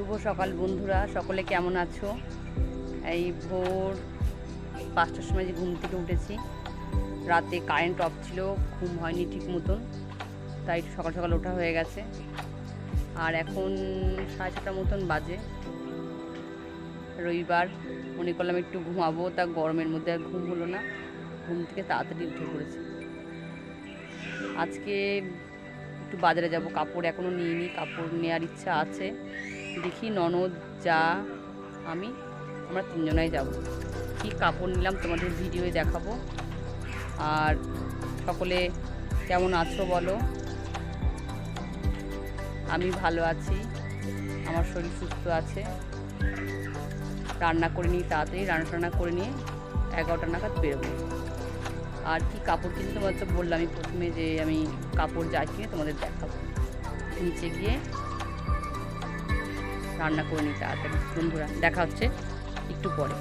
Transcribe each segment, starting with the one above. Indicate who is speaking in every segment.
Speaker 1: শুভ সকাল বন্ধুরা, সকলে কেমন আছো? এই ভোর পাঁচটার সময় যে ঘুম থেকে উঠেছি, রাতে কারেন্ট অফ ছিল, ঘুম হয়নি ঠিক মতন, তাই সকাল সকাল ওঠা হয়ে গেছে। আর এখন সাড়ে ছটার মতন বাজে। রবিবার, মনে করলাম একটু ঘুমাবো, তা গরমের মধ্যে আর ঘুম হলো না। ঘুম থেকে তাড়াতাড়ি উঠে পড়েছি। আজকে একটু বাজারে যাব, কাপড় এখনও নিইনি, কাপড় নেওয়ার ইচ্ছা আছে। দেখি ননদ, যা, আমি, আমরা তিনজনাই যাব। কি কাপড় নিলাম তোমাদের ভিডিওয়ে দেখাবো। আর সকলে কেমন আছো বলো? আমি ভালো আছি, আমার শরীর সুস্থ আছে। রান্না করে নিই তাড়াতাড়ি, রান্না টান্না করে নিয়ে এগারোটা নাগাদ বেরোবো। আর কি কাপড় কিনতে তোমার তো বললাম আমি প্রথমে যে আমি কাপড় যা কিনে তোমাদের দেখাবো। নিচে গিয়ে রান্না করে নিই তাড়াতাড়ি। বন্ধুরা দেখা হচ্ছে একটু পরে।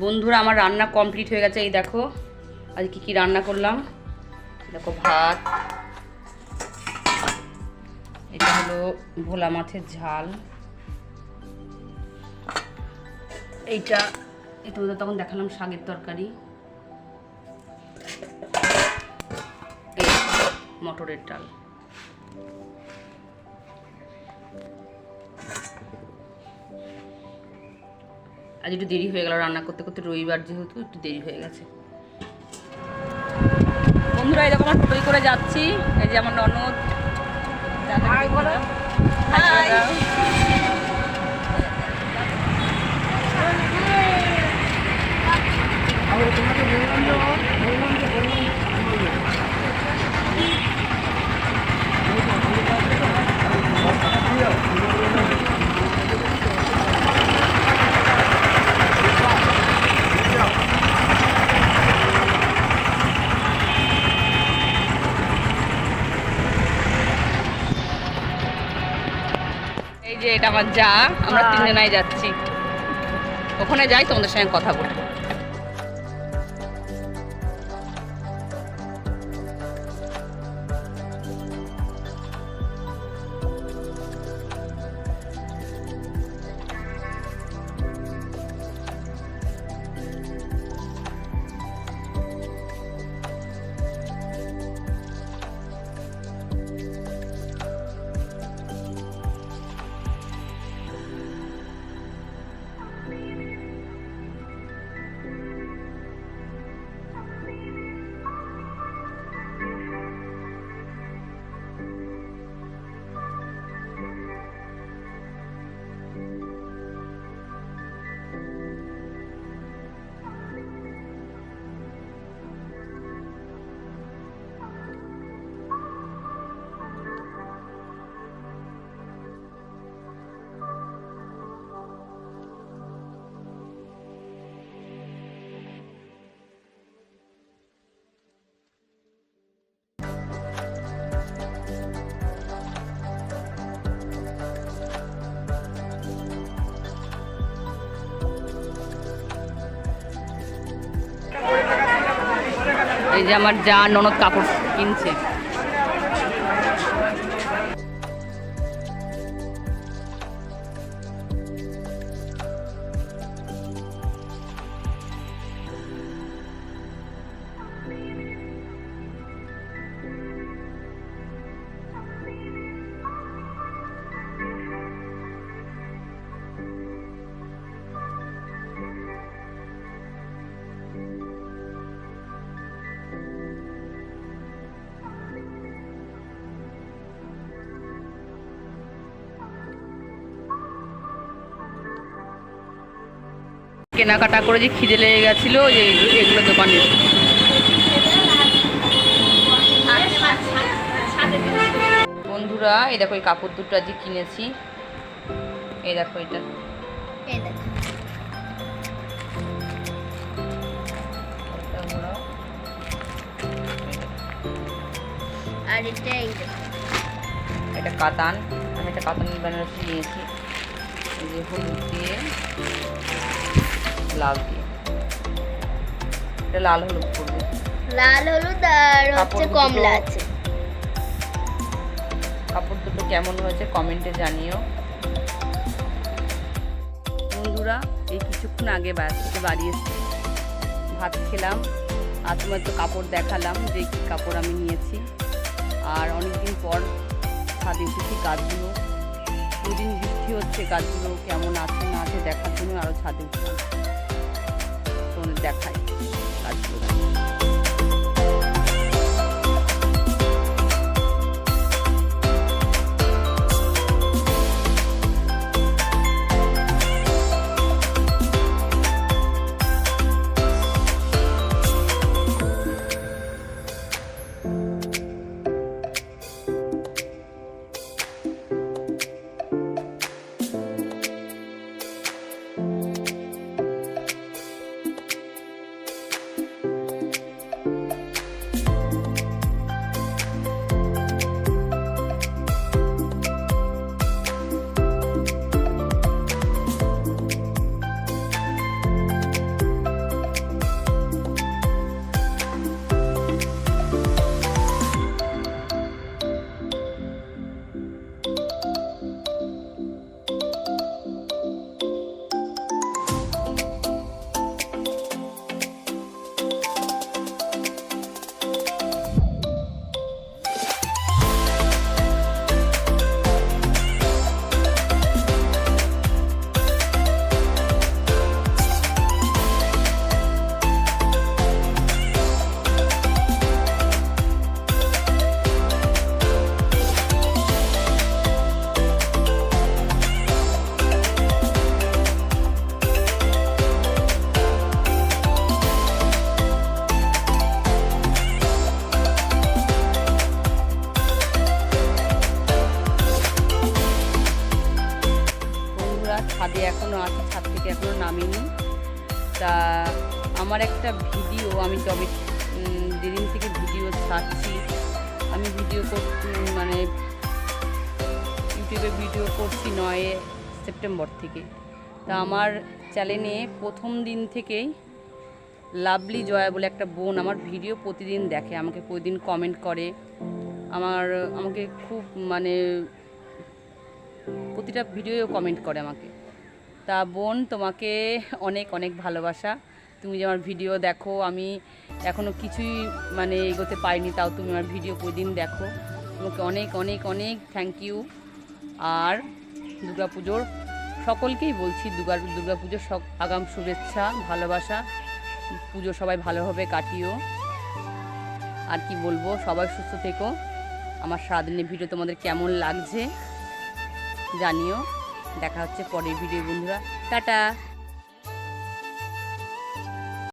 Speaker 1: বন্ধুরা, আমার রান্না কমপ্লিট হয়ে গেছে। এই দেখো, আজ কি কি রান্না করলাম। দেখো ভাত, এটা হলো ভোলা মাছের ঝাল। এইটা তোমাদের তখন দেখালাম শাকের তরকারি। মটরের ডাল। আজ একটু দেরি হয়ে গেল রান্না করতে করতে রবিবার যেহেতু একটু দেরি হয়ে গেছে। বন্ধুরা এরকম আমার টোটোই করে যাচ্ছি। এই যে আমার ননদ হাই বলো এই যে এটা আমার যা আমরা তিনজনাই যাচ্ছি। ওখানে যাই তোমাদের সঙ্গে কথা বলব যে আমার যা ননদ কাপড় কিনছে। কেনাকাটা করে যে খিদে লেগে গেছিল যে এগুলো- দোকানে। বন্ধুরা এই দেখো এই কাপড় দুটো আজকে কিনেছি। এই দেখো এটা।
Speaker 2: আর এটা
Speaker 1: কাতান। আমি একটা কাতান বেনারসি নিয়েছি এই যে হলুদ দিয়ে। লাল দিয়ে। এটা লাল হলুদ করবে।
Speaker 2: লাল হলুদ আর হচ্ছে কমলা আছে।
Speaker 1: কাপড় দুটো কেমন হয়েছে কমেন্টে জানিও। বন্ধুরা এই কিছুক্ষণ আগে বাড়ি থেকে বাড়ি এসেছি ভাত খেলাম আর তোমার তো কাপড় দেখালাম যে কী কাপড় আমি নিয়েছি। আর অনেকদিন পর ছাদে এসেছি গাছগুলো। দুদিন বৃষ্টি হচ্ছে গাছগুলো কেমন আছে না আছে দেখার জন্য আরও ছাদে উঠলাম। তোমাদের দেখাই গাছগুলো ছাদে এখনও আছে, ছাদ থেকে এখনও নামিনি। তা আমার একটা ভিডিও, আমি তবে যেদিন থেকে ভিডিও ছাড়ছি, আমি ভিডিও করছি মানে ইউটিউবে ভিডিও করছি নয় সেপ্টেম্বর থেকে। তা আমার চ্যানেলে প্রথম দিন থেকেই লাভলি জয়া বলে একটা বোন আমার ভিডিও প্রতিদিন দেখে, আমাকে প্রতিদিন কমেন্ট করে। আমার, আমাকে খুব মানে প্রতিটা ভিডিও কমেন্ট করে আমাকে। তা বোন, তোমাকে অনেক অনেক ভালোবাসা। তুমি যে আমার ভিডিও দেখো, আমি এখনও কিছুই মানে এগোতে পারিনি, তাও তুমি আমার ভিডিও প্রতিদিন দেখো। তোমাকে অনেক অনেক অনেক থ্যাংক ইউ আর দুর্গা পুজোর সকলকেই বলছি, দুর্গা দুর্গা পুজোর সব আগাম শুভেচ্ছা, ভালোবাসা। পুজো সবাই ভালোভাবে কাটিও। আর কি বলব, সবাই সুস্থ থেকো। আমার সারাদিনের ভিডিও তোমাদের কেমন লাগছে জানিও। দেখা হচ্ছে পরের ভিডিও বন্ধুরা। টাটা।